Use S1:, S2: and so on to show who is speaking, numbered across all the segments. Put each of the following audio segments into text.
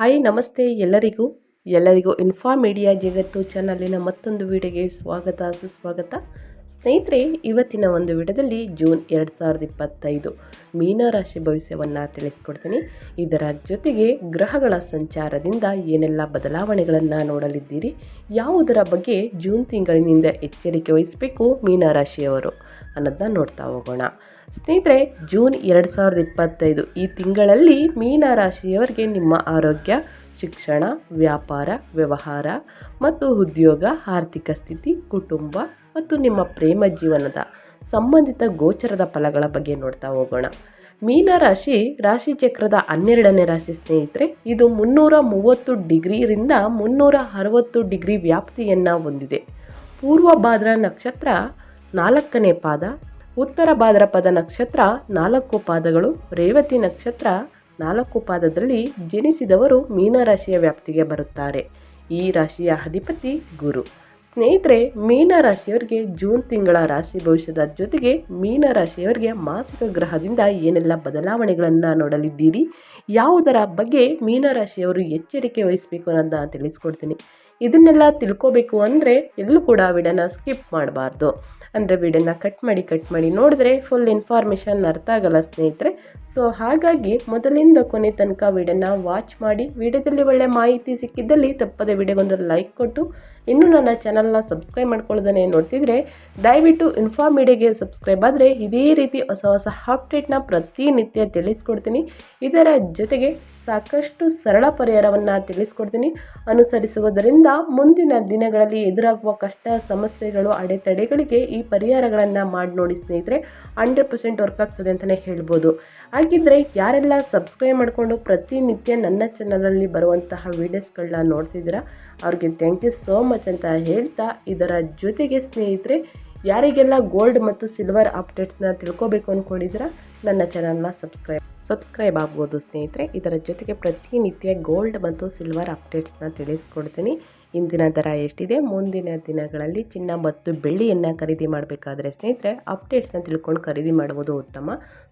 S1: Hi, ನಮಸ್ತೆ ಎಲ್ಲರಿಗೂ. ಎಲ್ಲರಿಗೂ ಇನ್ಫಾ ಮೀಡಿಯಾ ಜಗತ್ತು ಚಾನಲಿನ ಮತ್ತೊಂದು ವಿಡಿಯೋಗೆ ಸ್ವಾಗತ, ಸುಸ್ವಾಗತ. ಸ್ನೇಹಿತರೆ, ಇವತ್ತಿನ ಒಂದು ವಿಡದಲ್ಲಿ ಜೂನ್ ಎರಡು ಸಾವಿರದ ಇಪ್ಪತ್ತೈದು ಮೀನರಾಶಿ ಭವಿಷ್ಯವನ್ನು ತಿಳಿಸ್ಕೊಡ್ತೀನಿ. ಇದರ ಜೊತೆಗೆ ಗ್ರಹಗಳ ಸಂಚಾರದಿಂದ ಏನೆಲ್ಲ ಬದಲಾವಣೆಗಳನ್ನು ನೋಡಲಿದ್ದೀರಿ, ಯಾವುದರ ಬಗ್ಗೆ ಜೂನ್ ತಿಂಗಳಿನಿಂದ ಎಚ್ಚರಿಕೆ ವಹಿಸಬೇಕು ಮೀನರಾಶಿಯವರು ಅನ್ನೋದನ್ನ ನೋಡ್ತಾ ಹೋಗೋಣ. ಸ್ನೇಹಿತರೆ, ಜೂನ್ ಎರಡು ಸಾವಿರದ ಇಪ್ಪತ್ತೈದು ಈ ತಿಂಗಳಲ್ಲಿ ಮೀನ ರಾಶಿಯವರಿಗೆ ನಿಮ್ಮ ಆರೋಗ್ಯ, ಶಿಕ್ಷಣ, ವ್ಯಾಪಾರ, ವ್ಯವಹಾರ ಮತ್ತು ಉದ್ಯೋಗ, ಆರ್ಥಿಕ ಸ್ಥಿತಿ, ಕುಟುಂಬ ಮತ್ತು ನಿಮ್ಮ ಪ್ರೇಮ ಜೀವನದ ಸಂಬಂಧಿತ ಗೋಚರದ ಫಲಗಳ ಬಗ್ಗೆ ನೋಡ್ತಾ ಹೋಗೋಣ. ಮೀನ ರಾಶಿ ಚಕ್ರದ ಹನ್ನೆರಡನೇ ರಾಶಿ ಸ್ನೇಹಿತರೆ, ಇದು ಮುನ್ನೂರ ಮೂವತ್ತು ಡಿಗ್ರಿಯಿಂದ ಮುನ್ನೂರ ಅರವತ್ತು ಡಿಗ್ರಿ ವ್ಯಾಪ್ತಿಯನ್ನು ಹೊಂದಿದೆ. ಪೂರ್ವ ಭಾದ್ರ ನಕ್ಷತ್ರ ನಾಲ್ಕನೇ ಪಾದ ಉತ್ತರ ಭಾದ್ರಪದ ನಕ್ಷತ್ರ ನಾಲ್ಕು ಪಾದಗಳು, ರೇವತಿ ನಕ್ಷತ್ರ ನಾಲ್ಕು ಪಾದದಲ್ಲಿ ಜನಿಸಿದವರು ಮೀನರಾಶಿಯ ವ್ಯಾಪ್ತಿಗೆ ಬರುತ್ತಾರೆ. ಈ ರಾಶಿಯ ಅಧಿಪತಿ ಗುರು. ಸ್ನೇಹಿತರೆ, ಮೀನರಾಶಿಯವರಿಗೆ ಜೂನ್ ತಿಂಗಳ ರಾಶಿ ಭವಿಷ್ಯದ ಜೊತೆಗೆ ಮೀನರಾಶಿಯವರಿಗೆ ಮಾಸಿಕ ಗ್ರಹದಿಂದ ಏನೆಲ್ಲ ಬದಲಾವಣೆಗಳನ್ನು ನೋಡಲಿದ್ದೀರಿ? ಯಾವುದರ ಬಗ್ಗೆ ಮೀನರಾಶಿಯವರು ಎಚ್ಚರಿಕೆ ವಹಿಸಬೇಕು ಅನ್ನೋದನ್ನ ತಿಳಿಸ್ಕೊಡ್ತೀನಿ. ಇದನ್ನೆಲ್ಲ ತಿಳ್ಕೋಬೇಕು ಅಂದರೆ ಎಲ್ಲೂ ಕೂಡ ವಿಡನ ಸ್ಕಿಪ್ ಮಾಡಬಾರ್ದು. ಅಂದರೆ ವಿಡಿಯೋನ ಕಟ್ ಮಾಡಿ ಕಟ್ ಮಾಡಿ ನೋಡಿದ್ರೆ ಫುಲ್ ಇನ್ಫಾರ್ಮೇಷನ್ ಅರ್ಥ ಆಗಲ್ಲ ಸ್ನೇಹಿತರೆ. ಸೊ ಹಾಗಾಗಿ ಮೊದಲಿಂದ ಕೊನೆ ತನಕ ವಿಡಿಯೋನ ವಾಚ್ ಮಾಡಿ, ವಿಡಿಯೋದಲ್ಲಿ ಒಳ್ಳೆ ಮಾಹಿತಿ ಸಿಕ್ಕಿದ್ದಲ್ಲಿ ತಪ್ಪದೆ ವಿಡಿಯೋಗೊಂದು ಲೈಕ್ ಕೊಟ್ಟು ಇನ್ನೂ ನನ್ನ ಚಾನಲ್ನ ಸಬ್ಸ್ಕ್ರೈಬ್ ಮಾಡ್ಕೊಳ್ಳೋದನ್ನೇ ನೋಡ್ತಿದ್ರೆ, ದಯವಿಟ್ಟು ಇನ್ಫಾ ಮೀಡಿಯಾಗೆ ಸಬ್ಸ್ಕ್ರೈಬ್ ಆದರೆ ಇದೇ ರೀತಿ ಹೊಸ ಹೊಸ ಅಪ್ಡೇಟ್ನ ಪ್ರತಿನಿತ್ಯ ತಿಳಿಸ್ಕೊಡ್ತೀನಿ. ಇದರ ಜೊತೆಗೆ ಸಾಕಷ್ಟು ಸರಳ ಪರಿಹಾರವನ್ನು ತಿಳಿಸ್ಕೊಡ್ತೀನಿ. ಅನುಸರಿಸುವುದರಿಂದ ಮುಂದಿನ ದಿನಗಳಲ್ಲಿ ಎದುರಾಗುವ ಕಷ್ಟ, ಸಮಸ್ಯೆಗಳು, ಅಡೆತಡೆಗಳಿಗೆ ಈ ಪರಿಹಾರಗಳನ್ನು ಮಾಡಿ ನೋಡಿ ಸ್ನೇಹಿತರೆ, ಹಂಡ್ರೆಡ್ ಪರ್ಸೆಂಟ್ ವರ್ಕ್ ಆಗ್ತದೆ ಅಂತಲೇ ಹೇಳ್ಬೋದು. ಹಾಗಿದ್ದರೆ ಯಾರೆಲ್ಲ ಸಬ್ಸ್ಕ್ರೈಬ್ ಮಾಡಿಕೊಂಡು ಪ್ರತಿನಿತ್ಯ ನನ್ನ ಚಾನಲಲ್ಲಿ ಬರುವಂತಹ ವೀಡಿಯೋಸ್ಗಳನ್ನ ನೋಡ್ತಿದ್ದೀರಾ ಅವ್ರಿಗೆ ಥ್ಯಾಂಕ್ ಯು ಸೋ ಮಚ್ ಅಂತ ಹೇಳ್ತಾ ಇದರ ಜೊತೆಗೆ ಸ್ನೇಹಿತರೆ, ಯಾರಿಗೆಲ್ಲ ಗೋಲ್ಡ್ ಮತ್ತು ಸಿಲ್ವರ್ ಅಪ್ಡೇಟ್ಸ್ನ ತಿಳ್ಕೊಬೇಕು ಅಂದ್ಕೊಂಡಿದ್ರೆ ನನ್ನ ಚಾನಲ್ನ ಸಬ್ಸ್ಕ್ರೈಬ್ ಸಬ್ಸ್ಕ್ರೈಬ್ ಆಗ್ಬೋದು ಸ್ನೇಹಿತರೆ. ಇದರ ಜೊತೆಗೆ ಪ್ರತಿನಿತ್ಯ ಗೋಲ್ಡ್ ಮತ್ತು ಸಿಲ್ವರ್ ಅಪ್ಡೇಟ್ಸ್ನ ತಿಳಿಸ್ಕೊಡ್ತೀನಿ. ಇಂದಿನ ದರ ಎಷ್ಟಿದೆ, ಮುಂದಿನ ದಿನಗಳಲ್ಲಿ ಚಿನ್ನ ಮತ್ತು ಬೆಳ್ಳಿಯನ್ನು ಖರೀದಿ ಮಾಡಬೇಕಾದ್ರೆ ಸ್ನೇಹಿತರೆ ಅಪ್ಡೇಟ್ಸ್ನ ತಿಳ್ಕೊಂಡು ಖರೀದಿ ಮಾಡುವುದು ಉತ್ತಮ.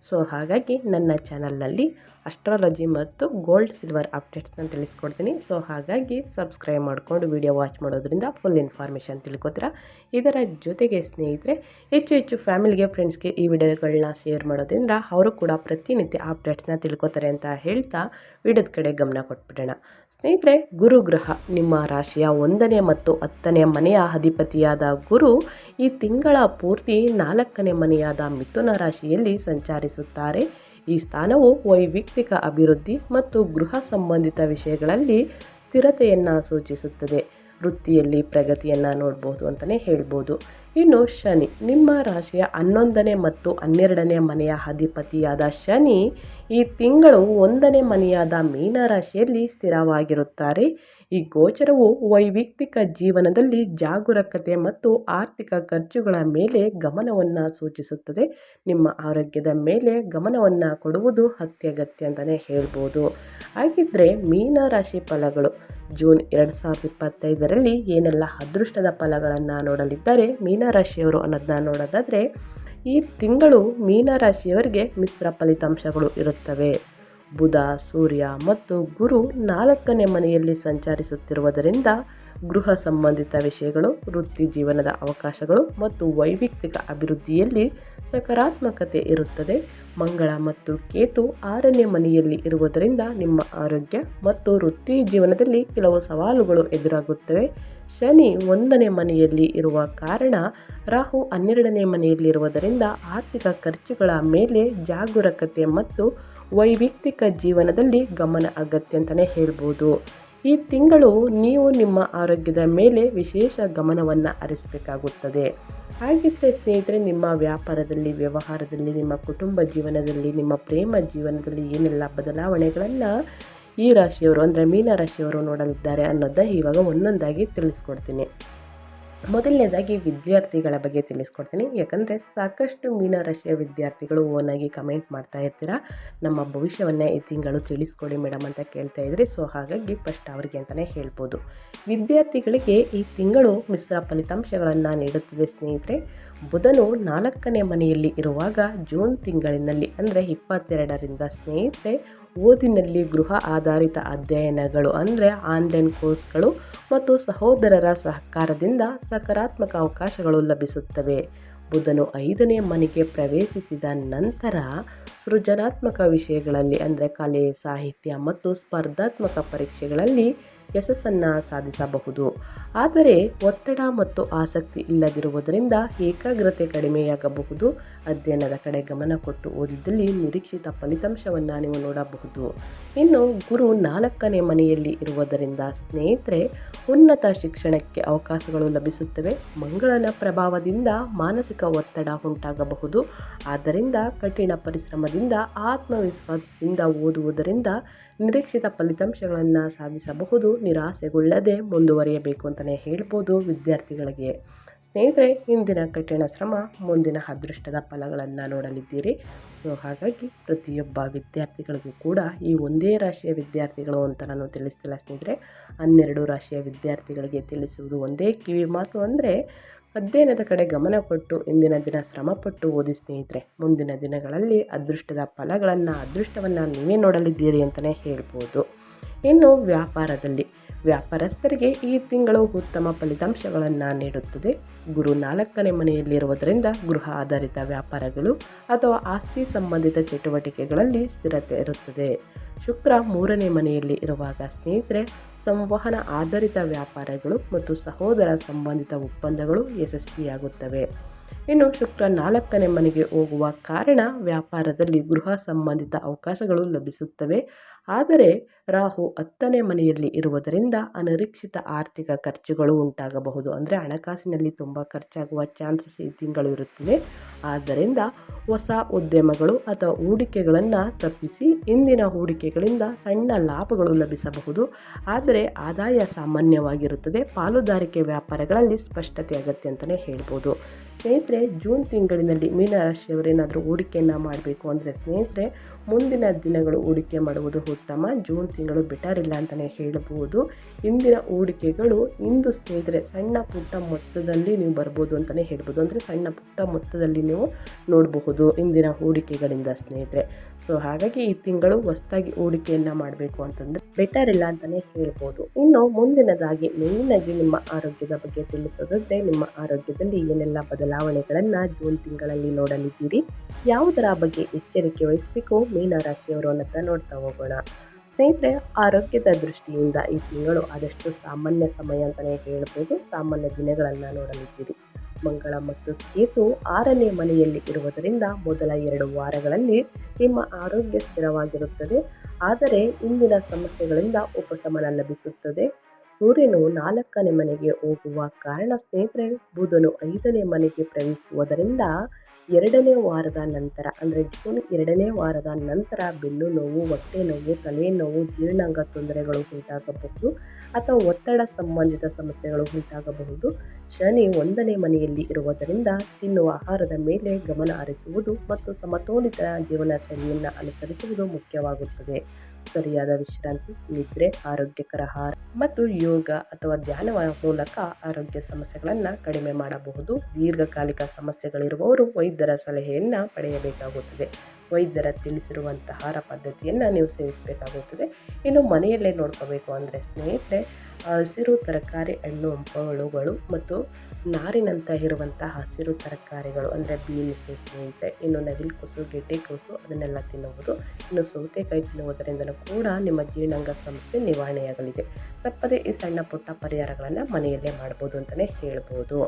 S1: ಸೊ ಹಾಗಾಗಿ ನನ್ನ ಚಾನಲ್ನಲ್ಲಿ ಅಸ್ಟ್ರಾಲಜಿ ಮತ್ತು ಗೋಲ್ಡ್ ಸಿಲ್ವರ್ ಅಪ್ಡೇಟ್ಸ್ನ ತಿಳಿಸ್ಕೊಡ್ತೀನಿ. ಸೊ, ಹಾಗಾಗಿ ಸಬ್ಸ್ಕ್ರೈಬ್ ಮಾಡಿಕೊಂಡು ವಿಡಿಯೋ ವಾಚ್ ಮಾಡೋದ್ರಿಂದ ಫುಲ್ ಇನ್ಫಾರ್ಮೇಷನ್ ತಿಳ್ಕೊತೀರಾ? ಇದರ ಜೊತೆಗೆ ಸ್ನೇಹಿತರೆ, ಹೆಚ್ಚು ಹೆಚ್ಚು ಫ್ಯಾಮಿಲಿಗೆ, ಫ್ರೆಂಡ್ಸ್ಗೆ ಈ ವಿಡಿಯೋಗಳನ್ನ ಶೇರ್ ಮಾಡೋದ್ರಿಂದ ಅವರು ಕೂಡ ಪ್ರತಿನಿತ್ಯ ಅಪ್ಡೇಟ್ಸ್ನ ತಿಳ್ಕೊತಾರೆ ಅಂತ ಹೇಳ್ತಾ ವಿಡಿಯೋದ ಕಡೆ ಗಮನ ಕೊಟ್ಬಿಡೋಣ. ಸ್ನೇಹಿತರೆ ಗುರುಗ್ರಹ ನಿಮ್ಮ ರಾಶಿಯ ಒಂದನೇ ಮತ್ತು ಹತ್ತನೇ ಮನೆಯ ಅಧಿಪತಿಯಾದ ಗುರು ಈ ತಿಂಗಳ ಪೂರ್ತಿ ನಾಲ್ಕನೇ ಮನೆಯಾದ ಮಿಥುನ ರಾಶಿಯಲ್ಲಿ ಸಂಚರಿಸುತ್ತಾರೆ. ಈ ಸ್ಥಾನವು ವೈಯಕ್ತಿಕ ಅಭಿವೃದ್ಧಿ ಮತ್ತು ಗೃಹ ಸಂಬಂಧಿತ ವಿಷಯಗಳಲ್ಲಿ ಸ್ಥಿರತೆಯನ್ನು ಸೂಚಿಸುತ್ತದೆ. ವೃತ್ತಿಯಲ್ಲಿ ಪ್ರಗತಿಯನ್ನು ನೋಡ್ಬೋದು ಅಂತಲೇ ಹೇಳ್ಬೋದು. ಇನ್ನು ಶನಿ, ನಿಮ್ಮ ರಾಶಿಯ ಹನ್ನೊಂದನೇ ಮತ್ತು ಹನ್ನೆರಡನೇ ಮನೆಯ ಅಧಿಪತಿಯಾದ ಶನಿ ಈ ತಿಂಗಳು ಒಂದನೇ ಮನೆಯಾದ ಮೀನರಾಶಿಯಲ್ಲಿ ಸ್ಥಿರವಾಗಿರುತ್ತಾರೆ. ಈ ಗೋಚರವು ವೈಯಕ್ತಿಕ ಜೀವನದಲ್ಲಿ ಜಾಗರೂಕತೆ ಮತ್ತು ಆರ್ಥಿಕ ಖರ್ಚುಗಳ ಮೇಲೆ ಗಮನವನ್ನು ಸೂಚಿಸುತ್ತದೆ. ನಿಮ್ಮ ಆರೋಗ್ಯದ ಮೇಲೆ ಗಮನವನ್ನು ಕೊಡುವುದು ಅತ್ಯಗತ್ಯ ಅಂತಲೇ ಹೇಳ್ಬೋದು. ಹಾಗಿದ್ದರೆ ಮೀನರಾಶಿ ಫಲಗಳು. ಜೂನ್ ಎರಡು ಸಾವಿರದ ಇಪ್ಪತ್ತೈದರಲ್ಲಿ ಏನೆಲ್ಲ ಅದೃಷ್ಟದ ಫಲಗಳನ್ನು ನೋಡಲಿದ್ದಾರೆ ಮೀನರಾಶಿಯವರು ಅನ್ನೋದನ್ನ ನೋಡೋದಾದರೆ ಈ ತಿಂಗಳು ಮೀನರಾಶಿಯವರಿಗೆ ಮಿಶ್ರ ಫಲಿತಾಂಶಗಳು ಇರುತ್ತವೆ. ಬುಧ, ಸೂರ್ಯ ಮತ್ತು ಗುರು ನಾಲ್ಕನೇ ಮನೆಯಲ್ಲಿ ಸಂಚರಿಸುತ್ತಿರುವುದರಿಂದ ಗೃಹ ಸಂಬಂಧಿತ ವಿಷಯಗಳು, ವೃತ್ತಿ ಜೀವನದ ಅವಕಾಶಗಳು ಮತ್ತು ವೈಯಕ್ತಿಕ ಅಭಿವೃದ್ಧಿಯಲ್ಲಿ ಸಕಾರಾತ್ಮಕತೆ ಇರುತ್ತದೆ. ಮಂಗಳ ಮತ್ತು ಕೇತು ಆರನೇ ಮನೆಯಲ್ಲಿ ಇರುವುದರಿಂದ ನಿಮ್ಮ ಆರೋಗ್ಯ ಮತ್ತು ವೃತ್ತಿ ಜೀವನದಲ್ಲಿ ಕೆಲವು ಸವಾಲುಗಳು ಎದುರಾಗುತ್ತವೆ. ಶನಿ ಒಂದನೇ ಮನೆಯಲ್ಲಿ ಇರುವ ಕಾರಣ ರಾಹು ಹನ್ನೆರಡನೇ ಮನೆಯಲ್ಲಿರುವುದರಿಂದ ಆರ್ಥಿಕ ಖರ್ಚುಗಳ ಮೇಲೆ ಜಾಗರೂಕತೆ ಮತ್ತು ವೈಯಕ್ತಿಕ ಜೀವನದಲ್ಲಿ ಗಮನ ಅಗತ್ಯ ಅಂತಲೇ ಹೇಳ್ಬೋದು. ಈ ತಿಂಗಳು ನೀವು ನಿಮ್ಮ ಆರೋಗ್ಯದ ಮೇಲೆ ವಿಶೇಷ ಗಮನವನ್ನು ಹರಿಸಬೇಕಾಗುತ್ತದೆ. ಹಾಗಿದ್ದರೆ ಸ್ನೇಹಿತರೆ, ನಿಮ್ಮ ವ್ಯಾಪಾರದಲ್ಲಿ, ವ್ಯವಹಾರದಲ್ಲಿ, ನಿಮ್ಮ ಕುಟುಂಬ ಜೀವನದಲ್ಲಿ, ನಿಮ್ಮ ಪ್ರೇಮ ಜೀವನದಲ್ಲಿ ಏನೆಲ್ಲ ಬದಲಾವಣೆಗಳನ್ನು ಈ ರಾಶಿಯವರು ಅಂದರೆ ಮೀನ ರಾಶಿಯವರು ನೋಡಲಿದ್ದಾರೆ ಅನ್ನೋದನ್ನ ಇವಾಗ ಒಂದೊಂದಾಗಿ ತಿಳಿಸ್ಕೊಡ್ತೀನಿ. ಮೊದಲನೇದಾಗಿ ವಿದ್ಯಾರ್ಥಿಗಳ ಬಗ್ಗೆ ತಿಳಿಸ್ಕೊಡ್ತೀನಿ. ಯಾಕಂದರೆ ಸಾಕಷ್ಟು ಮೀನರಾಶಿಯ ವಿದ್ಯಾರ್ಥಿಗಳು ಓನಾಗಿ ಕಮೆಂಟ್ ಮಾಡ್ತಾ ಇರ್ತೀರಾ? ನಮ್ಮ ಭವಿಷ್ಯವನ್ನೇ ಈ ತಿಂಗಳು ತಿಳಿಸ್ಕೊಡಿ ಮೇಡಮ್ ಅಂತ ಕೇಳ್ತಾ ಇದ್ರಿ. ಸೊ ಹಾಗಾಗಿ ಫಸ್ಟ್ ಅವರಿಗೆ ಅಂತಲೇ ಹೇಳ್ಬೋದು. ವಿದ್ಯಾರ್ಥಿಗಳಿಗೆ ಈ ತಿಂಗಳು ಮಿಶ್ರ ಫಲಿತಾಂಶಗಳನ್ನು ನೀಡುತ್ತಿದೆ ಸ್ನೇಹಿತರೆ. ಬುಧನು ನಾಲ್ಕನೇ ಮನೆಯಲ್ಲಿ ಇರುವಾಗ ಜೂನ್ ತಿಂಗಳಿನಲ್ಲಿ ಅಂದರೆ ಇಪ್ಪತ್ತೆರಡರಿಂದ ಸ್ನೇಹಿತರೆ ಓದಿನಲ್ಲಿ ಗೃಹ ಆಧಾರಿತ ಅಧ್ಯಯನಗಳು ಅಂದರೆ ಆನ್ಲೈನ್ ಕೋರ್ಸ್ಗಳು ಮತ್ತು ಸಹೋದರರ ಸಹಕಾರದಿಂದ ಸಕಾರಾತ್ಮಕ ಅವಕಾಶಗಳು ಲಭಿಸುತ್ತವೆ. ಬುಧನು ಐದನೇ ಮನೆಗೆ ಪ್ರವೇಶಿಸಿದ ನಂತರ ಸೃಜನಾತ್ಮಕ ವಿಷಯಗಳಲ್ಲಿ ಅಂದರೆ ಕಲೆ, ಸಾಹಿತ್ಯ ಮತ್ತು ಸ್ಪರ್ಧಾತ್ಮಕ ಪರೀಕ್ಷೆಗಳಲ್ಲಿ ಯಶಸ್ಸನ್ನು ಸಾಧಿಸಬಹುದು. ಆದರೆ ಒತ್ತಡ ಮತ್ತು ಆಸಕ್ತಿ ಇಲ್ಲದಿರುವುದರಿಂದ ಏಕಾಗ್ರತೆ ಕಡಿಮೆಯಾಗಬಹುದು. ಅಧ್ಯಯನದ ಕಡೆ ಗಮನ ಕೊಟ್ಟು ಓದಿದ್ದಲ್ಲಿ ನಿರೀಕ್ಷಿತ ಫಲಿತಾಂಶವನ್ನು ನೀವು ನೋಡಬಹುದು. ಇನ್ನು ಗುರು ನಾಲ್ಕನೇ ಮನೆಯಲ್ಲಿ ಇರುವುದರಿಂದ ಸ್ನೇಹಿತರೆ, ಉನ್ನತ ಶಿಕ್ಷಣಕ್ಕೆ ಅವಕಾಶಗಳು ಲಭಿಸುತ್ತವೆ. ಮಂಗಳನ ಪ್ರಭಾವದಿಂದ ಮಾನಸಿಕ ಒತ್ತಡ ಉಂಟಾಗಬಹುದು. ಆದ್ದರಿಂದ ಕಠಿಣ ಪರಿಶ್ರಮದಿಂದ ಆತ್ಮವಿಶ್ವಾಸದಿಂದ ಓದುವುದರಿಂದ ನಿರೀಕ್ಷಿತ ಫಲಿತಾಂಶಗಳನ್ನು ಸಾಧಿಸಬಹುದು, ನಿರಾಸೆಗೊಳ್ಳದೆ ಮುಂದುವರಿಯಬೇಕು ಅಂತಲೇ ಹೇಳ್ಬೋದು ವಿದ್ಯಾರ್ಥಿಗಳಿಗೆ. ಸ್ನೇಹಿತರೆ, ಇಂದಿನ ಕಠಿಣ ಶ್ರಮ, ಮುಂದಿನ ಅದೃಷ್ಟದ ಫಲಗಳನ್ನು ನೋಡಲಿದ್ದೀರಿ. ಸೊ, ಹಾಗಾಗಿ ಪ್ರತಿಯೊಬ್ಬ ವಿದ್ಯಾರ್ಥಿಗಳಿಗೂ ಕೂಡ ಈ ಒಂದೇ ರಾಶಿಯ ವಿದ್ಯಾರ್ಥಿಗಳು ಅಂತ ನಾನು ತಿಳಿಸ್ತಿಲ್ಲ ಸ್ನೇಹಿತರೆ. ಹನ್ನೆರಡು ರಾಶಿಯ ವಿದ್ಯಾರ್ಥಿಗಳಿಗೆ ತಿಳಿಸುವುದು ಒಂದೇ ಕಿವಿ ಮಾತು ಅಂದರೆ ಅಧ್ಯಯನದ ಕಡೆ ಗಮನ ಕೊಟ್ಟು ಇಂದಿನ ದಿನ ಶ್ರಮಪಟ್ಟು ಓದಿ ಸ್ನೇಹಿತರೆ, ಮುಂದಿನ ದಿನಗಳಲ್ಲಿ ಅದೃಷ್ಟದ ಫಲಗಳನ್ನು, ಅದೃಷ್ಟವನ್ನು ನೀವೇ ನೋಡಲಿದ್ದೀರಿ ಅಂತಲೇ ಹೇಳ್ಬೋದು. ಇನ್ನು ವ್ಯಾಪಾರದಲ್ಲಿ, ವ್ಯಾಪಾರಸ್ಥರಿಗೆ ಈ ತಿಂಗಳು ಉತ್ತಮ ಫಲಿತಾಂಶಗಳನ್ನು ನೀಡುತ್ತದೆ. ಗುರು ನಾಲ್ಕನೇ ಮನೆಯಲ್ಲಿರುವುದರಿಂದ ಗೃಹ ಆಧಾರಿತ ವ್ಯಾಪಾರಗಳು ಅಥವಾ ಆಸ್ತಿ ಸಂಬಂಧಿತ ಚಟುವಟಿಕೆಗಳಲ್ಲಿ ಸ್ಥಿರತೆ ಇರುತ್ತದೆ. ಶುಕ್ರ ಮೂರನೇ ಮನೆಯಲ್ಲಿ ಇರುವಾಗ ಸ್ನೇಹಿತರೆ ಸಂವಹನ ಆಧಾರಿತ ವ್ಯಾಪಾರಗಳು ಮತ್ತು ಸಹೋದರ ಸಂಬಂಧಿತ ಒಪ್ಪಂದಗಳು ಯಶಸ್ವಿಯಾಗುತ್ತವೆ. ಇನ್ನು ಶುಕ್ರ ನಾಲ್ಕನೇ ಮನೆಗೆ ಹೋಗುವ ಕಾರಣ ವ್ಯಾಪಾರದಲ್ಲಿ ಗೃಹ ಸಂಬಂಧಿತ ಅವಕಾಶಗಳು ಲಭಿಸುತ್ತವೆ. ಆದರೆ ರಾಹು ಹತ್ತನೇ ಮನೆಯಲ್ಲಿ ಇರುವುದರಿಂದ ಅನಿರೀಕ್ಷಿತ ಆರ್ಥಿಕ ಖರ್ಚುಗಳು ಉಂಟಾಗಬಹುದು. ಅಂದರೆ ಹಣಕಾಸಿನಲ್ಲಿ ತುಂಬ ಖರ್ಚಾಗುವ ಚಾನ್ಸಸ್ ಈ ತಿಂಗಳು ಇರುತ್ತದೆ ಆದ್ದರಿಂದ ಹೊಸ ಉದ್ಯಮಗಳು ಅಥವಾ ಹೂಡಿಕೆಗಳನ್ನು ತಪ್ಪಿಸಿ ಇಂದಿನ ಹೂಡಿಕೆಗಳಿಂದ ಸಣ್ಣ ಲಾಭಗಳು ಲಭಿಸಬಹುದು. ಆದರೆ ಆದಾಯ ಸಾಮಾನ್ಯವಾಗಿರುತ್ತದೆ. ಪಾಲುದಾರಿಕೆ ವ್ಯಾಪಾರಗಳಲ್ಲಿ ಸ್ಪಷ್ಟತೆ ಅಗತ್ಯ ಅಂತಲೇ ಹೇಳ್ಬೋದು. ಸ್ನೇಹಿತರೆ ಜೂನ್ ತಿಂಗಳಿನಲ್ಲಿ ಮೀನರಾಶಿಯವರೇನಾದರೂ ಹೂಡಿಕೆಯನ್ನು ಮಾಡಬೇಕು ಅಂದರೆ ಸ್ನೇಹಿತರೆ ಮುಂದಿನ ದಿನಗಳು ಹೂಡಿಕೆ ಮಾಡುವುದು ಉತ್ತಮ. ಜೂನ್ ತಿಂಗಳು ಬೆಟರ್ ಇಲ್ಲ ಅಂತಲೇ ಹೇಳಬಹುದು ಇಂದಿನ ಹೂಡಿಕೆಗಳು ಇಂದು ಸ್ನೇಹಿತರೆ ಸಣ್ಣ ಪುಟ್ಟ ಮೊತ್ತದಲ್ಲಿ ನೀವು ಬರ್ಬೋದು ಅಂತಲೇ ಹೇಳ್ಬೋದು. ಅಂದರೆ ಸಣ್ಣ ಪುಟ್ಟ ಮೊತ್ತದಲ್ಲಿ ನೀವು ನೋಡಬಹುದು ಇಂದಿನ ಹೂಡಿಕೆಗಳಿಂದ ಸ್ನೇಹಿತರೆ. ಸೊ ಹಾಗಾಗಿ ಈ ತಿಂಗಳು ಹೊಸದಾಗಿ ಹೂಡಿಕೆಯನ್ನು ಮಾಡಬೇಕು ಅಂತಂದರೆ ಬೆಟರ್ ಇಲ್ಲ ಅಂತಲೇ ಹೇಳ್ಬೋದು. ಇನ್ನು ಮುಂದಿನದಾಗಿ ಮೇಯ್ನಾಗಿ ನಿಮ್ಮ ಆರೋಗ್ಯದ ಬಗ್ಗೆ ತಿಳಿಸೋದಾದರೆ ನಿಮ್ಮ ಆರೋಗ್ಯದಲ್ಲಿ ಏನೆಲ್ಲ ಬದಲಾವಣೆಗಳನ್ನು ಜೂನ್ ತಿಂಗಳಲ್ಲಿ ನೋಡಲಿದ್ದೀರಿ? ಯಾವುದರ ಬಗ್ಗೆ ಎಚ್ಚರಿಕೆ ವಹಿಸಬೇಕು? ಮೀನರಾಶಿಯವರು ಅನ್ನತ್ತ ನೋಡ್ತಾ ಹೋಗೋಣ. ಸ್ನೇಹಿತರೆ, ಆರೋಗ್ಯದ ದೃಷ್ಟಿಯಿಂದ ಈ ತಿಂಗಳು ಆದಷ್ಟು ಸಾಮಾನ್ಯ ಸಮಯ ಅಂತಲೇ ಹೇಳ್ಬೋದು. ಸಾಮಾನ್ಯ ದಿನಗಳನ್ನು ನೋಡಲಿದ್ದೀರಿ. ಮಂಗಳ ಮತ್ತು ಕೇತು ಆರನೇ ಮನೆಯಲ್ಲಿ ಇರುವುದರಿಂದ ಮೊದಲ ಎರಡು ವಾರಗಳಲ್ಲಿ ನಿಮ್ಮ ಆರೋಗ್ಯ ಸ್ಥಿರವಾಗಿರುತ್ತದೆ. ಆದರೆ ಇಂದಿನ ಸಮಸ್ಯೆಗಳಿಂದ ಉಪಶಮನ ಲಭಿಸುತ್ತದೆ. ಸೂರ್ಯನು ನಾಲ್ಕನೇ ಮನೆಗೆ ಹೋಗುವ ಕಾರಣ ಸ್ನೇಹಿತರೆ, ಬುಧನು ಐದನೇ ಮನೆಗೆ ಪ್ರವೇಶಿಸುವುದರಿಂದ ಎರಡನೇ ವಾರದ ನಂತರ, ಅಂದರೆ ಜೂನ್ ಎರಡನೇ ವಾರದ ನಂತರ ಬೆನ್ನು ನೋವು, ಹೊಟ್ಟೆ ನೋವು, ತಲೆ ನೋವು, ಜೀರ್ಣಾಂಗ ತೊಂದರೆಗಳು ಉಂಟಾಗಬಹುದು ಅಥವಾ ಒತ್ತಡ ಸಂಬಂಧಿತ ಸಮಸ್ಯೆಗಳು ಉಂಟಾಗಬಹುದು. ಶನಿ ಒಂದನೇ ಮನೆಯಲ್ಲಿ ಇರುವುದರಿಂದ ತಿನ್ನುವ ಆಹಾರದ ಮೇಲೆ ಗಮನ ಹರಿಸುವುದು ಮತ್ತು ಸಮತೋಲಿತ ಜೀವನ ಶೈಲಿಯನ್ನು ಅನುಸರಿಸುವುದು ಮುಖ್ಯವಾಗುತ್ತದೆ. ಸರಿಯಾದ ವಿಶ್ರಾಂತಿ, ನಿದ್ರೆ, ಆರೋಗ್ಯಕರ ಆಹಾರ ಮತ್ತು ಯೋಗ ಅಥವಾ ಧ್ಯಾನವ ಮೂಲಕ ಆರೋಗ್ಯ ಸಮಸ್ಯೆಗಳನ್ನು ಕಡಿಮೆ ಮಾಡಬಹುದು. ದೀರ್ಘಕಾಲಿಕ ಸಮಸ್ಯೆಗಳಿರುವವರು ವೈದ್ಯರ ಸಲಹೆಯನ್ನು ಪಡೆಯಬೇಕಾಗುತ್ತದೆ. ವೈದ್ಯರ ತಿಳಿಸಿರುವಂತಹ ಆಹಾರ ಪದ್ಧತಿಯನ್ನು ನೀವು ಸೇವಿಸಬೇಕಾಗುತ್ತದೆ. ಇನ್ನು ಮನೆಯಲ್ಲೇ ನೋಡ್ಕೋಬೇಕು ಅಂದರೆ ಸ್ನೇಹಿತರೆ ಹಸಿರು ತರಕಾರಿ, ಹಣ್ಣು, ಹಂಪಲುಗಳು ಮತ್ತು ನಾರಿನಂತ ಇರುವಂಥ ಹಸಿರು ತರಕಾರಿಗಳು, ಅಂದರೆ ಬೀನ್ಸ್, ಸ್ನೇಹಿತರೆ, ಇನ್ನು ನವಿಲುಕೋಸು ಗೆಡ್ಡೆಕೋಸು ಅದನ್ನೆಲ್ಲ ತಿನ್ನುವುದು. ಇನ್ನು ಸೌತೆಕಾಯಿ ತಿನ್ನುವುದರಿಂದಲೂ ಕೂಡ ನಿಮ್ಮ ಜೀರ್ಣಾಂಗ ಸಮಸ್ಯೆ ನಿವಾರಣೆಯಾಗಲಿದೆ. ತಪ್ಪದೇ ಈ ಸಣ್ಣ ಪುಟ್ಟ ಪರಿಹಾರಗಳನ್ನು ಮನೆಯಲ್ಲೇ ಮಾಡ್ಬೋದು ಅಂತಲೇ ಹೇಳ್ಬೋದು.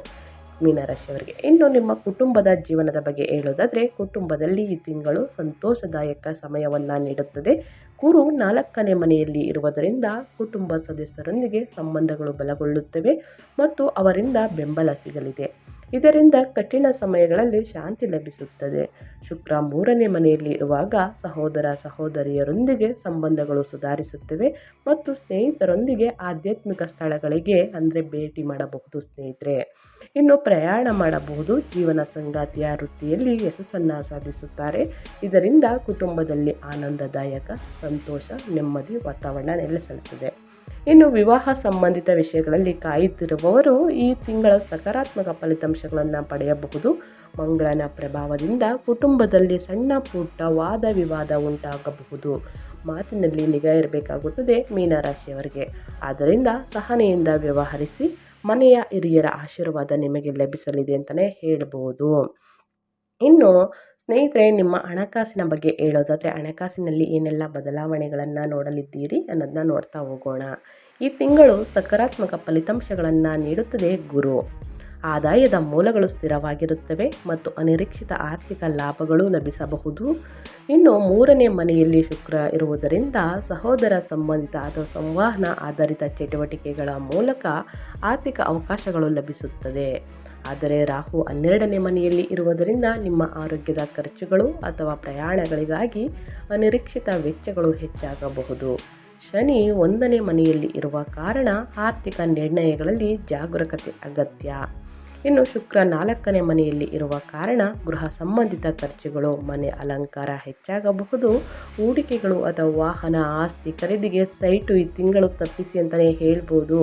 S1: ಮೀನರಾಶಿಯವರಿಗೆ ಇನ್ನು ನಿಮ್ಮ ಕುಟುಂಬದ ಜೀವನದ ಬಗ್ಗೆ ಹೇಳೋದಾದರೆ, ಕುಟುಂಬದಲ್ಲಿ ಈ ತಿಂಗಳು ಸಂತೋಷದಾಯಕ ಸಮಯವನ್ನು ನೀಡುತ್ತದೆ. ಕುರು ನಾಲ್ಕನೇ ಮನೆಯಲ್ಲಿ ಇರುವುದರಿಂದ ಕುಟುಂಬ ಸದಸ್ಯರೊಂದಿಗೆ ಸಂಬಂಧಗಳು ಬಲಗೊಳ್ಳುತ್ತವೆ ಮತ್ತು ಅವರಿಂದ ಬೆಂಬಲ ಸಿಗಲಿದೆ. ಇದರಿಂದ ಕಠಿಣ ಸಮಯಗಳಲ್ಲಿ ಶಾಂತಿ ಲಭಿಸುತ್ತದೆ. ಶುಕ್ರ ಮೂರನೇ ಮನೆಯಲ್ಲಿ ಇರುವಾಗ ಸಹೋದರ ಸಹೋದರಿಯರೊಂದಿಗೆ ಸಂಬಂಧಗಳು ಸುಧಾರಿಸುತ್ತವೆ ಮತ್ತು ಸ್ನೇಹಿತರೊಂದಿಗೆ ಆಧ್ಯಾತ್ಮಿಕ ಸ್ಥಳಗಳಿಗೆ, ಅಂದರೆ ಭೇಟಿ ಮಾಡಬಹುದು ಸ್ನೇಹಿತರೆ. ಇನ್ನು ಪ್ರಯಾಣ ಮಾಡಬಹುದು. ಜೀವನ ಸಂಗಾತಿಯ ವೃತ್ತಿಯಲ್ಲಿ ಯಶಸ್ಸನ್ನು ಸಾಧಿಸುತ್ತಾರೆ. ಇದರಿಂದ ಕುಟುಂಬದಲ್ಲಿ ಆನಂದದಾಯಕ, ಸಂತೋಷ, ನೆಮ್ಮದಿ ವಾತಾವರಣ ನೆಲೆಸಲುತ್ತದೆ ಇನ್ನು ವಿವಾಹ ಸಂಬಂಧಿತ ವಿಷಯಗಳಲ್ಲಿ ಕಾಯುತ್ತಿರುವವರು ಈ ತಿಂಗಳ ಸಕಾರಾತ್ಮಕ ಫಲಿತಾಂಶಗಳನ್ನು ಪಡೆಯಬಹುದು. ಮಂಗಳನ ಪ್ರಭಾವದಿಂದ ಕುಟುಂಬದಲ್ಲಿ ಸಣ್ಣ ಪುಟ್ಟ ವಾದ ವಿವಾದ ಉಂಟಾಗಬಹುದು. ಮಾತಿನಲ್ಲಿ ನಿಗಾ ಇರಬೇಕಾಗುತ್ತದೆ ಮೀನರಾಶಿಯವರಿಗೆ. ಆದ್ದರಿಂದ ಸಹನೆಯಿಂದ ವ್ಯವಹರಿಸಿ ಮನೆಯ ಹಿರಿಯರ ಆಶೀರ್ವಾದ ನಿಮಗೆ ಲಭಿಸಲಿದೆ ಅಂತಲೇ ಹೇಳ್ಬೋದು. ಇನ್ನು ಸ್ನೇಹಿತರೆ, ನಿಮ್ಮ ಹಣಕಾಸಿನ ಬಗ್ಗೆ ಹೇಳೋದಾದರೆ, ಹಣಕಾಸಿನಲ್ಲಿ ಏನೆಲ್ಲ ಬದಲಾವಣೆಗಳನ್ನು ನೋಡಲಿದ್ದೀರಿ ಅನ್ನೋದನ್ನ ನೋಡ್ತಾ ಹೋಗೋಣ. ಈ ತಿಂಗಳು ಸಕಾರಾತ್ಮಕ ಫಲಿತಾಂಶಗಳನ್ನು ನೀಡುತ್ತದೆ ಗುರು. ಆದಾಯದ ಮೂಲಗಳು ಸ್ಥಿರವಾಗಿರುತ್ತವೆ ಮತ್ತು ಅನಿರೀಕ್ಷಿತ ಆರ್ಥಿಕ ಲಾಭಗಳು ಲಭಿಸಬಹುದು. ಇನ್ನು ಮೂರನೇ ಮನೆಯಲ್ಲಿ ಶುಕ್ರ ಇರುವುದರಿಂದ ಸಹೋದರ ಸಂಬಂಧಿತ ಅಥವಾ ಸಂವಹನ ಆಧಾರಿತ ಚಟುವಟಿಕೆಗಳ ಮೂಲಕ ಆರ್ಥಿಕ ಅವಕಾಶಗಳು ಲಭಿಸುತ್ತದೆ. ಆದರೆ ರಾಹು ಹನ್ನೆರಡನೇ ಮನೆಯಲ್ಲಿ ಇರುವುದರಿಂದ ನಿಮ್ಮ ಆರೋಗ್ಯದ ಖರ್ಚುಗಳು ಅಥವಾ ಪ್ರಯಾಣಗಳಿಗಾಗಿ ಅನಿರೀಕ್ಷಿತ ವೆಚ್ಚಗಳು ಹೆಚ್ಚಾಗಬಹುದು. ಶನಿ ಒಂದನೇ ಮನೆಯಲ್ಲಿ ಇರುವ ಕಾರಣ ಆರ್ಥಿಕ ನಿರ್ಣಯಗಳಲ್ಲಿ ಜಾಗರೂಕತೆ ಅಗತ್ಯ. ಇನ್ನು ಶುಕ್ರ ನಾಲ್ಕನೇ ಮನೆಯಲ್ಲಿ ಇರುವ ಕಾರಣ ಗೃಹ ಸಂಬಂಧಿತ ಖರ್ಚುಗಳು, ಮನೆ ಅಲಂಕಾರ ಹೆಚ್ಚಾಗಬಹುದು. ಹೂಡಿಕೆಗಳು ಅಥವಾ ವಾಹನ ಆಸ್ತಿ ಖರೀದಿಗೆ ಸೈಟು ಈ ತಿಂಗಳು ತಪ್ಪಿಸಿ ಅಂತಲೇ ಹೇಳ್ಬೋದು.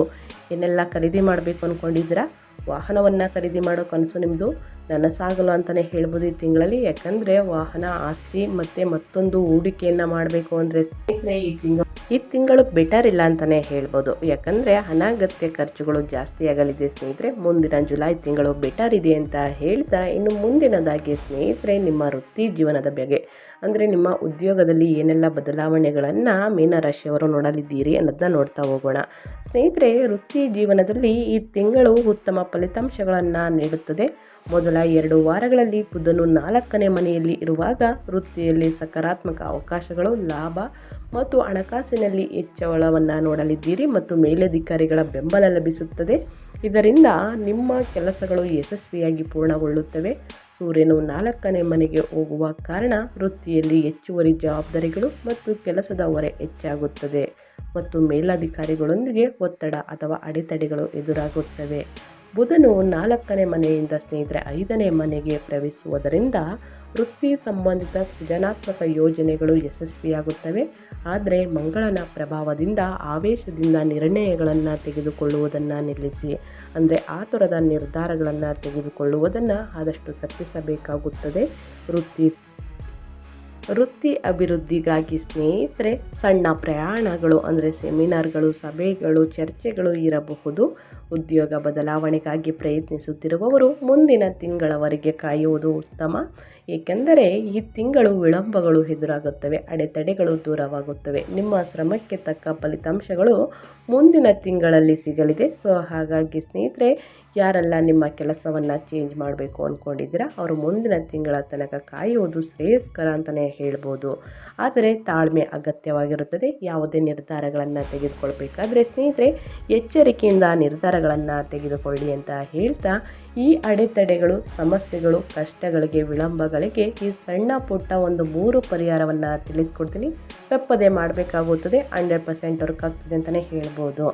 S1: ಏನೆಲ್ಲ ಖರೀದಿ ಮಾಡಬೇಕು ಅಂದ್ಕೊಂಡಿದ್ದೀರಾ ವಾಹನವನ್ನು ಖರೀದಿ ಮಾಡೋ ಕನಸು ನಿಮ್ಮದು ನನಸಾಗಲು ಅಂತಲೇ ಹೇಳ್ಬೋದು ಈ ತಿಂಗಳಲ್ಲಿ. ಯಾಕಂದರೆ ವಾಹನ ಆಸ್ತಿ ಮತ್ತು ಮತ್ತೊಂದು ಹೂಡಿಕೆಯನ್ನು ಮಾಡಬೇಕು ಅಂದರೆ ಸ್ನೇಹಿತರೆ ಈ ತಿಂಗಳು ಈ ತಿಂಗಳು ಬೆಟರ್ ಇಲ್ಲ ಅಂತಲೇ ಹೇಳ್ಬೋದು. ಯಾಕಂದರೆ ಅನಗತ್ಯ ಖರ್ಚುಗಳು ಜಾಸ್ತಿ ಆಗಲಿದೆ ಸ್ನೇಹಿತರೆ. ಮುಂದಿನ ಜುಲೈ ತಿಂಗಳು ಬೆಟರ್ ಇದೆ ಅಂತ ಹೇಳ್ತಾ ಇನ್ನು ಮುಂದಿನದಾಗಿ ಸ್ನೇಹಿತರೆ ನಿಮ್ಮ ವೃತ್ತಿ ಜೀವನದ ಬಗ್ಗೆ ಅಂದರೆ ನಿಮ್ಮ ಉದ್ಯೋಗದಲ್ಲಿ ಏನೆಲ್ಲ ಬದಲಾವಣೆಗಳನ್ನು ಮೀನರಾಶಿಯವರು ನೋಡಲಿದ್ದೀರಿ ಅನ್ನೋದನ್ನ ನೋಡ್ತಾ ಹೋಗೋಣ. ಸ್ನೇಹಿತರೆ, ವೃತ್ತಿ ಜೀವನದಲ್ಲಿ ಈ ತಿಂಗಳು ಉತ್ತಮ ಫಲಿತಾಂಶಗಳನ್ನು ನೀಡುತ್ತದೆ. ಮೊದಲ ಎರಡು ವಾರಗಳಲ್ಲಿ ಬುಧನು ನಾಲ್ಕನೇ ಮನೆಯಲ್ಲಿ ಇರುವಾಗ ವೃತ್ತಿಯಲ್ಲಿ ಸಕಾರಾತ್ಮಕ ಅವಕಾಶಗಳು, ಲಾಭ ಮತ್ತು ಹಣಕಾಸಿನಲ್ಲಿ ಹೆಚ್ಚಳವನ್ನು ನೋಡಲಿದ್ದೀರಿ ಮತ್ತು ಮೇಲಧಿಕಾರಿಗಳ ಬೆಂಬಲ ಲಭಿಸುತ್ತದೆ. ಇದರಿಂದ ನಿಮ್ಮ ಕೆಲಸಗಳು ಯಶಸ್ವಿಯಾಗಿ ಪೂರ್ಣಗೊಳ್ಳುತ್ತವೆ. ಸೂರ್ಯನು ನಾಲ್ಕನೇ ಮನೆಗೆ ಹೋಗುವ ಕಾರಣ ವೃತ್ತಿಯಲ್ಲಿ ಹೆಚ್ಚುವರಿ ಜವಾಬ್ದಾರಿಗಳು ಮತ್ತು ಕೆಲಸದ ಹೊರೆ ಹೆಚ್ಚಾಗುತ್ತದೆ ಮತ್ತು ಮೇಲಧಿಕಾರಿಗಳೊಂದಿಗೆ ಒತ್ತಡ ಅಥವಾ ಅಡೆತಡೆಗಳು ಎದುರಾಗುತ್ತವೆ. ಬುಧನು ನಾಲ್ಕನೇ ಮನೆಯಿಂದ ಸ್ನೇಹಿತರೆ ಐದನೇ ಮನೆಗೆ ಪ್ರವೇಶಿಸುವುದರಿಂದ ವೃತ್ತಿ ಸಂಬಂಧಿತ ಸೃಜನಾತ್ಮಕ ಯೋಜನೆಗಳು ಯಶಸ್ವಿಯಾಗುತ್ತವೆ. ಆದರೆ ಮಂಗಳನ ಪ್ರಭಾವದಿಂದ, ಆವೇಶದಿಂದ ನಿರ್ಣಯಗಳನ್ನು ತೆಗೆದುಕೊಳ್ಳುವುದನ್ನು ನಿಲ್ಲಿಸಿ. ಅಂದರೆ ಆತುರದ ನಿರ್ಧಾರಗಳನ್ನು ತೆಗೆದುಕೊಳ್ಳುವುದನ್ನು ಆದಷ್ಟು ತಪ್ಪಿಸಬೇಕಾಗುತ್ತದೆ. ವೃತ್ತಿ ವೃತ್ತಿ ಅಭಿವೃದ್ಧಿಗಾಗಿ ಸ್ನೇಹಿತರೆ, ಸಣ್ಣ ಪ್ರಯಾಣಗಳು ಅಂದರೆ ಸೆಮಿನಾರ್ಗಳು, ಸಭೆಗಳು, ಚರ್ಚೆಗಳು ಇರಬಹುದು. ಉದ್ಯೋಗ ಬದಲಾವಣೆಗಾಗಿ ಪ್ರಯತ್ನಿಸುತ್ತಿರುವವರು ಮುಂದಿನ ತಿಂಗಳವರೆಗೆ ಕಾಯುವುದು ಉತ್ತಮ. ಏಕೆಂದರೆ ಈ ತಿಂಗಳು ವಿಳಂಬಗಳು ಎದುರಾಗುತ್ತವೆ, ಅಡೆತಡೆಗಳು ದೂರವಾಗುತ್ತವೆ. ನಿಮ್ಮ ಶ್ರಮಕ್ಕೆ ತಕ್ಕ ಫಲಿತಾಂಶಗಳು ಮುಂದಿನ ತಿಂಗಳಲ್ಲಿ ಸಿಗಲಿದೆ. ಸೊ, ಹಾಗಾಗಿ ಸ್ನೇಹಿತರೆ, ಯಾರೆಲ್ಲ ನಿಮ್ಮ ಕೆಲಸವನ್ನು ಚೇಂಜ್ ಮಾಡಬೇಕು ಅಂದ್ಕೊಂಡಿದ್ದೀರಾ ಅವರು ಮುಂದಿನ ತಿಂಗಳ ತನಕ ಕಾಯುವುದು ಶ್ರೇಯಸ್ಕರ ಅಂತಲೇ ಹೇಳ್ಬೋದು. ಆದರೆ ತಾಳ್ಮೆ ಅಗತ್ಯವಾಗಿರುತ್ತದೆ. ಯಾವುದೇ ನಿರ್ಧಾರಗಳನ್ನು ತೆಗೆದುಕೊಳ್ಬೇಕಾದ್ರೆ ಸ್ನೇಹಿತರೆ, ಎಚ್ಚರಿಕೆಯಿಂದ ನಿರ್ಧಾರಗಳನ್ನು ತೆಗೆದುಕೊಳ್ಳಿ ಅಂತ ಹೇಳ್ತಾ ಈ ಅಡೆತಡೆಗಳು, ಸಮಸ್ಯೆಗಳು, ಕಷ್ಟಗಳಿಗೆ ವಿಳಂಬಗಳಿಗೆ ಈ ಸಣ್ಣ ಪುಟ್ಟ ಒಂದು ಮೂರು ಪರಿಹಾರವನ್ನು ತಿಳಿಸ್ಕೊಡ್ತೀನಿ. ತಪ್ಪದೇ ಮಾಡಬೇಕಾಗುತ್ತದೆ, ಹಂಡ್ರೆಡ್ ಪರ್ಸೆಂಟ್ ವರ್ಕ್ ಆಗ್ತದೆ ಅಂತಲೇ ಹೇಳ್ಬೋದು.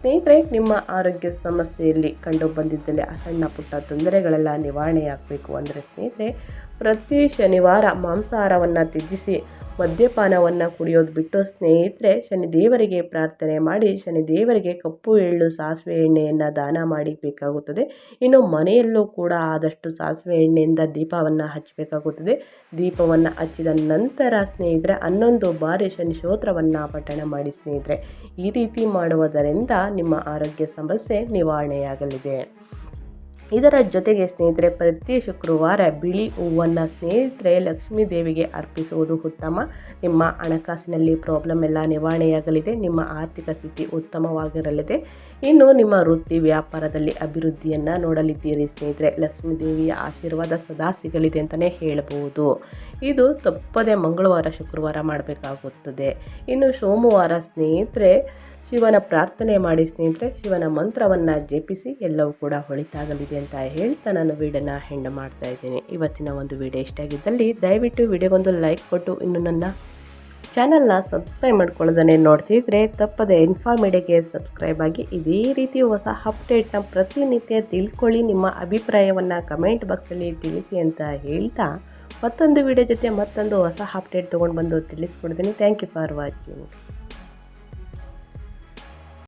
S1: ಸ್ನೇಹಿತರೆ, ನಿಮ್ಮ ಆರೋಗ್ಯ ಸಮಸ್ಯೆಯಲ್ಲಿ ಕಂಡು ಬಂದಿದ್ದಲ್ಲಿ ಆ ಸಣ್ಣ ಪುಟ್ಟ ತೊಂದರೆಗಳೆಲ್ಲ ನಿವಾರಣೆಯಾಗಬೇಕು ಅಂದರೆ ಸ್ನೇಹಿತರೆ, ಪ್ರತಿ ಶನಿವಾರ ಮಾಂಸಾಹಾರವನ್ನು ತ್ಯಜಿಸಿ ಮದ್ಯಪಾನವನ್ನು ಕುಡಿಯೋದು ಬಿಟ್ಟು ಸ್ನೇಹಿತರೆ ಶನಿದೇವರಿಗೆ ಪ್ರಾರ್ಥನೆ ಮಾಡಿ ಶನಿದೇವರಿಗೆ ಕಪ್ಪು ಎಳ್ಳು ಸಾಸಿವೆ ಎಣ್ಣೆಯನ್ನು ದಾನ ಮಾಡಬೇಕಾಗುತ್ತದೆ ಇನ್ನು ಮನೆಯಲ್ಲೂ ಕೂಡ ಆದಷ್ಟು ಸಾಸಿವೆ ಎಣ್ಣೆಯಿಂದ ದೀಪವನ್ನು ಹಚ್ಚಬೇಕಾಗುತ್ತದೆ. ದೀಪವನ್ನು ಹಚ್ಚಿದ ನಂತರ ಸ್ನೇಹಿತರೆ ಹನ್ನೊಂದು ಬಾರಿ ಶನಿ ಸ್ತೋತ್ರವನ್ನು ಪಠಣ ಮಾಡಿ ಸ್ನೇಹಿತರೆ. ಈ ರೀತಿ ಮಾಡುವುದರಿಂದ ನಿಮ್ಮ ಆರೋಗ್ಯ ಸಮಸ್ಯೆ ನಿವಾರಣೆಯಾಗಲಿದೆ. ಇದರ ಜೊತೆಗೆ ಸ್ನೇಹಿತರೆ, ಪ್ರತಿ ಶುಕ್ರವಾರ ಬಿಳಿ ಹೂವನ್ನು ಸ್ನೇಹಿತರೆ ಲಕ್ಷ್ಮೀ ದೇವಿಗೆ ಅರ್ಪಿಸುವುದು ಉತ್ತಮ. ನಿಮ್ಮ ಹಣಕಾಸಿನಲ್ಲಿ ಪ್ರಾಬ್ಲಮ್ ಎಲ್ಲ ನಿವಾರಣೆಯಾಗಲಿದೆ. ನಿಮ್ಮ ಆರ್ಥಿಕ ಸ್ಥಿತಿ ಉತ್ತಮವಾಗಿರಲಿದೆ. ಇನ್ನು ನಿಮ್ಮ ವೃತ್ತಿ ವ್ಯಾಪಾರದಲ್ಲಿ ಅಭಿವೃದ್ಧಿಯನ್ನು ನೋಡಲಿದ್ದೀರಿ ಸ್ನೇಹಿತರೆ. ಲಕ್ಷ್ಮೀ ದೇವಿಯ ಆಶೀರ್ವಾದ ಸದಾ ಸಿಗಲಿದೆ ಅಂತಲೇ ಹೇಳಬಹುದು ಇದು ತಪ್ಪದೆ ಮಂಗಳವಾರ ಶುಕ್ರವಾರ ಮಾಡಬೇಕಾಗುತ್ತದೆ. ಇನ್ನು ಸೋಮವಾರ ಸ್ನೇಹಿತರೆ ಶಿವನ ಪ್ರಾರ್ಥನೆ ಮಾಡಿ ಸ್ನೇಹಿತರೆ, ಶಿವನ ಮಂತ್ರವನ್ನು ಜಪಿಸಿ ಎಲ್ಲವೂ ಕೂಡ ಹೊಳಿತಾಗಲಿದೆ ಅಂತ ಹೇಳ್ತಾ ನಾನು ವೀಡಿಯೋನ ಹೆಂಡ ಮಾಡ್ತಾ ಇದ್ದೀನಿ. ಇವತ್ತಿನ ಒಂದು ವಿಡಿಯೋ ಇಷ್ಟ ಆಗಿದ್ದಲ್ಲಿ ದಯವಿಟ್ಟು ವಿಡಿಯೋಗೊಂದು ಲೈಕ್ ಕೊಟ್ಟು, ಇನ್ನು ನನ್ನ ಚಾನಲ್ನ ಸಬ್ಸ್ಕ್ರೈಬ್ ಮಾಡ್ಕೊಳ್ಳೋದನ್ನೇ ನೋಡ್ತಿದ್ರೆ ತಪ್ಪದೆ ಇನ್ಫಾರ್ಮೇಡಿಗೆ ಸಬ್ಸ್ಕ್ರೈಬ್ ಆಗಿ ಇದೇ ರೀತಿ ಹೊಸ ಅಪ್ಡೇಟ್ನ ಪ್ರತಿನಿತ್ಯ ತಿಳ್ಕೊಳ್ಳಿ, ನಿಮ್ಮ ಅಭಿಪ್ರಾಯವನ್ನು ಕಮೆಂಟ್ ಬಾಕ್ಸಲ್ಲಿ ತಿಳಿಸಿ ಅಂತ ಹೇಳ್ತಾ ಮತ್ತೊಂದು ವಿಡಿಯೋ ಜೊತೆ ಮತ್ತೊಂದು ಹೊಸ ಅಪ್ಡೇಟ್ ತೊಗೊಂಡು ಬಂದು ತಿಳಿಸ್ಕೊಡ್ತೀನಿ. Thank you for watching